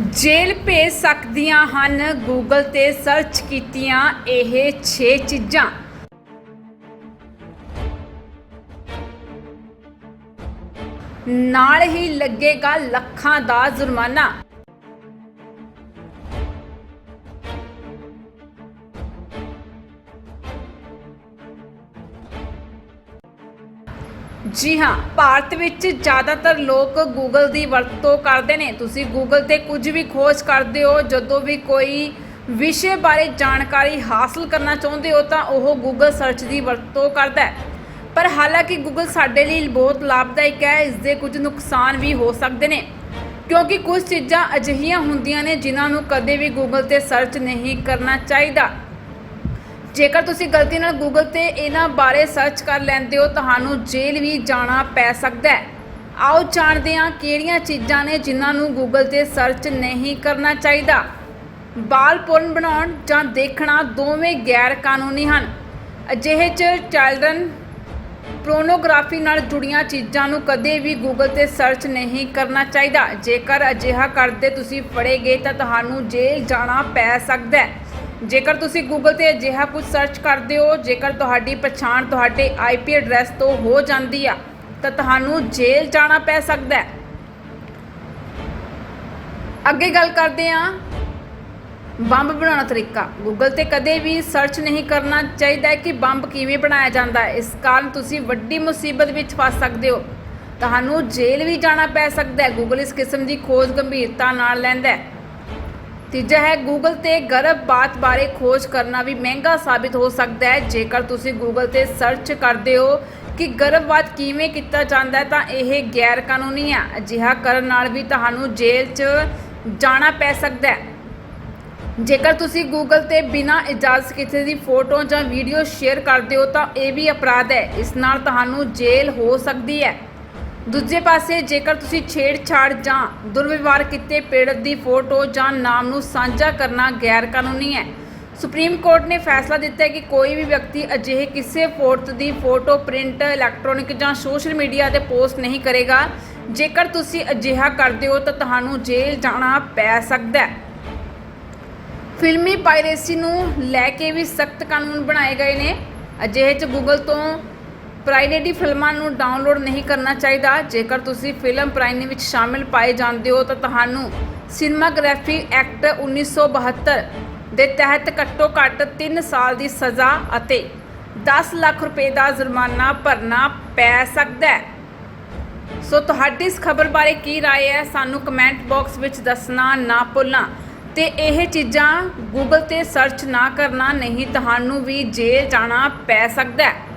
ਜੇਲ੍ਹ ਭੇਜ ਸਕਦੀਆਂ ਹਨ। ਗੂਗਲ ਤੇ ਸਰਚ ਕੀਤੀਆਂ ਇਹ 6 ਚੀਜ਼ਾਂ। ਨਾਲ ਹੀ ਲੱਗੇਗਾ ਲੱਖਾਂ ਦਾ ਜੁਰਮਾਨਾ। ਜੀ ਹਾਂ, ਭਾਰਤ ਵਿੱਚ ਜ਼ਿਆਦਾਤਰ ਲੋਕ ਗੂਗਲ ਦੀ ਵਰਤੋਂ ਕਰਦੇ ਨੇ। ਤੁਸੀਂ ਗੂਗਲ ਤੇ ਕੁਝ ਵੀ ਖੋਜ ਕਰਦੇ ਹੋ, ਜਦੋਂ ਵੀ ਕੋਈ ਵਿਸ਼ੇ ਬਾਰੇ ਜਾਣਕਾਰੀ ਹਾਸਲ ਕਰਨਾ ਚਾਹੁੰਦੇ ਹੋ, ਤਾਂ ਉਹ ਗੂਗਲ ਸਰਚ ਦੀ ਵਰਤੋਂ ਕਰਦਾ ਹੈ। ਪਰ ਹਾਲਾਂਕਿ ਗੂਗਲ ਸਾਡੇ ਲਈ ਬਹੁਤ ਲਾਭਦਾਇਕ ਹੈ ਇਸ ਦੇ ਕੁਝ ਨੁਕਸਾਨ ਵੀ ਹੋ ਸਕਦੇ ਨੇ। ਕਿਉਂਕਿ ਕੁਝ ਚੀਜ਼ਾਂ ਅਜਿਹੀਆਂ ਹੁੰਦੀਆਂ ਨੇ, ਜਿਨ੍ਹਾਂ ਨੂੰ ਕਦੇ ਵੀ ਗੂਗਲ ਤੇ ਸਰਚ ਨਹੀਂ ਕਰਨਾ ਚਾਹੀਦਾ। ਜੇਕਰ ਤੁਸੀਂ ਗਲਤੀ ਨਾਲ ਗੂਗਲ ਤੇ ਇਹਨਾਂ ਬਾਰੇ ਸਰਚ ਕਰ ਲੈਂਦੇ ਹੋ, ਤੁਹਾਨੂੰ ਜੇਲ੍ਹ ਵੀ ਜਾਣਾ ਪੈ ਸਕਦਾ ਹੈ। ਆਓ ਜਾਣਦੇ ਹਾਂ ਕਿਹੜੀਆਂ ਚੀਜ਼ਾਂ ਨੇ ਜਿਨ੍ਹਾਂ ਨੂੰ ਗੂਗਲ ਤੇ ਸਰਚ ਨਹੀਂ ਕਰਨਾ ਚਾਹੀਦਾ। ਬਾਲ ਪੋਰਨ ਬਣਾਉਣ ਜਾਂ ਦੇਖਣਾ ਦੋਵੇਂ ਗੈਰ ਕਾਨੂੰਨੀ ਹਨ। ਅਜਿਹੇ ਚ ਚਾਈਲਡਰਨ ਪ੍ਰੋਨੋਗ੍ਰਾਫੀ ਨਾਲ ਜੁੜੀਆਂ ਚੀਜ਼ਾਂ ਨੂੰ ਕਦੇ ਵੀ ਗੂਗਲ ਤੇ ਸਰਚ ਨਹੀਂ ਕਰਨਾ ਚਾਹੀਦਾ। ਜੇਕਰ ਅਜਿਹਾ ਕਰਦੇ ਤੁਸੀਂ ਫੜੇ ਗਏ ਤਾਂ ਤੁਹਾਨੂੰ ਜੇਲ੍ਹ ਜਾਣਾ ਪੈ ਸਕਦਾ ਹੈ। ਜੇਕਰ ਤੁਸੀਂ ਗੂਗਲ ਤੇ ਅਜਿਹਾ ਕੁਝ ਸਰਚ ਕਰਦੇ ਹੋ, ਜੇਕਰ ਤੁਹਾਡੀ ਪਛਾਣ ਤੁਹਾਡੇ ਆਈਪੀ ਐਡਰੈਸ ਤੋਂ ਹੋ ਜਾਂਦੀ ਆ, ਤਾਂ ਤੁਹਾਨੂੰ ਜੇਲ੍ਹ ਜਾਣਾ ਪੈ ਸਕਦਾ ਹੈ। ਅੱਗੇ ਗੱਲ ਕਰਦੇ ਹਾਂ। ਬੰਬ ਬਣਾਉਣਾ ਤਰੀਕਾ। ਗੂਗਲ ਤੇ ਕਦੇ ਵੀ ਸਰਚ ਨਹੀਂ ਕਰਨਾ ਚਾਹੀਦਾ ਕਿ ਬੰਬ ਕਿਵੇਂ ਬਣਾਇਆ ਜਾਂਦਾ ਹੈ। ਇਸ ਕਾਰਨ ਤੁਸੀਂ ਵੱਡੀ ਮੁਸੀਬਤ ਵਿੱਚ ਫਸ ਸਕਦੇ ਹੋ। ਤੁਹਾਨੂੰ ਜੇਲ੍ਹ ਵੀ ਜਾਣਾ ਪੈ ਸਕਦਾ ਹੈ। ਗੂਗਲ ਇਸ ਕਿਸਮ ਦੀ ਖੋਜ ਗੰਭੀਰਤਾ ਨਾਲ ਲੈਂਦਾ ਹੈ। ਤੀਜਾ ਹੈ ਗੂਗਲ ਤੇ ਗਰਭਪਾਤ ਬਾਰੇ ਖੋਜ ਕਰਨਾ ਵੀ ਮਹਿੰਗਾ ਸਾਬਿਤ ਹੋ ਸਕਦਾ ਹੈ। ਜੇਕਰ ਤੁਸੀਂ ਗੂਗਲ ਤੇ ਸਰਚ ਕਰਦੇ ਹੋ ਕਿ ਗਰਭਪਾਤ ਕਿਵੇਂ ਕੀਤਾ ਜਾਂਦਾ ਹੈ, ਤਾਂ ਇਹ ਗੈਰ ਕਾਨੂੰਨੀ ਹੈ। ਅਜਿਹਾ ਕਰਨ ਨਾਲ ਵੀ ਤੁਹਾਨੂੰ ਜੇਲ੍ਹ 'ਚ ਜਾਣਾ ਪੈ ਸਕਦਾ ਹੈ। ਜੇਕਰ ਤੁਸੀਂ ਗੂਗਲ ਤੇ ਬਿਨਾਂ ਇਜਾਜ਼ਤ ਕਿਸੇ ਦੀ ਫੋਟੋ ਜਾਂ ਵੀਡੀਓ ਸ਼ੇਅਰ ਕਰਦੇ ਹੋ, ਤਾਂ ਇਹ ਵੀ ਅਪਰਾਧ ਹੈ। ਇਸ ਨਾਲ ਤੁਹਾਨੂੰ ਜੇਲ੍ਹ ਹੋ ਸਕਦੀ ਹੈ। ਦੂਜੇ ਪਾਸੇ ਜੇਕਰ ਤੁਸੀਂ ਛੇੜਛਾੜ ਜਾਂ ਦੁਰਵਿਵਹਾਰ ਕੀਤੇ ਪੀੜਤ ਦੀ ਫੋਟੋ ਜਾਂ ਨਾਮ ਨੂੰ ਸਾਂਝਾ ਕਰਨਾ ਗੈਰ ਕਾਨੂੰਨੀ ਹੈ। ਸੁਪਰੀਮ ਕੋਰਟ ਨੇ ਫੈਸਲਾ ਦਿੱਤਾ ਹੈ ਕਿ ਕੋਈ ਵੀ ਵਿਅਕਤੀ ਅਜਿਹੇ ਕਿਸੇ ਫੋਰਤ ਦੀ ਫੋਟੋ, ਪ੍ਰਿੰਟ, ਇਲੈਕਟ੍ਰੋਨਿਕ ਜਾਂ ਸੋਸ਼ਲ ਮੀਡੀਆ ਤੇ ਪੋਸਟ ਨਹੀਂ ਕਰੇਗਾ। ਜੇਕਰ ਤੁਸੀਂ ਅਜਿਹਾ ਕਰਦੇ ਹੋ ਤਾਂ ਤੁਹਾਨੂੰ ਜੇਲ੍ਹ ਜਾਣਾ ਪੈ ਸਕਦਾ ਹੈ। ਫਿਲਮੀ ਪਾਇਰੇਸੀ ਨੂੰ ਲੈ ਕੇ ਵੀ ਸਖਤ ਕਾਨੂੰਨ ਬਣਾਏ ਗਏ ਨੇ। ਅਜਿਹੇ ਚ ਗੂਗਲ ਤੋਂ ਪ੍ਰਾਈਵੇਟੀ ਫਿਲਮਾਂ ਨੂੰ ਡਾਊਨਲੋਡ ਨਹੀਂ ਕਰਨਾ ਚਾਹੀਦਾ ਜੇਕਰ ਤੁਸੀਂ ਫਿਲਮ ਪ੍ਰਾਈਮ ਵਿੱਚ ਸ਼ਾਮਿਲ ਪਾਏ ਜਾਂਦੇ ਹੋ ਤਾਂ ਤੁਹਾਨੂੰ ਸਿਨੇਮਾਗ੍ਰਾਫੀ ਐਕਟ 1972 ਦੇ ਤਹਿਤ ਘੱਟੋ ਘੱਟ 3 ਸਾਲ ਦੀ ਸਜ਼ਾ ਅਤੇ 10 ਲੱਖ ਰੁਪਏ ਦਾ ਜੁਰਮਾਨਾ ਭਰਨਾ ਪੈ ਸਕਦਾ ਹੈ ਸੋ ਤੁਹਾਡੀ ਇਸ ਖਬਰ ਬਾਰੇ ਕੀ رائے ਹੈ ਸਾਨੂੰ ਕਮੈਂਟ ਬਾਕਸ ਵਿੱਚ ਦੱਸਣਾ ਨਾ ਭੁੱਲਣਾ ਤੇ ਇਹ ਚੀਜ਼ਾਂ ਗੂਗਲ ਤੇ ਸਰਚ ਨਾ ਕਰਨਾ ਨਹੀਂ ਤੁਹਾਨੂੰ ਵੀ ਜੇਲ੍ਹ ਜਾਣਾ ਪੈ ਸਕਦਾ ਹੈ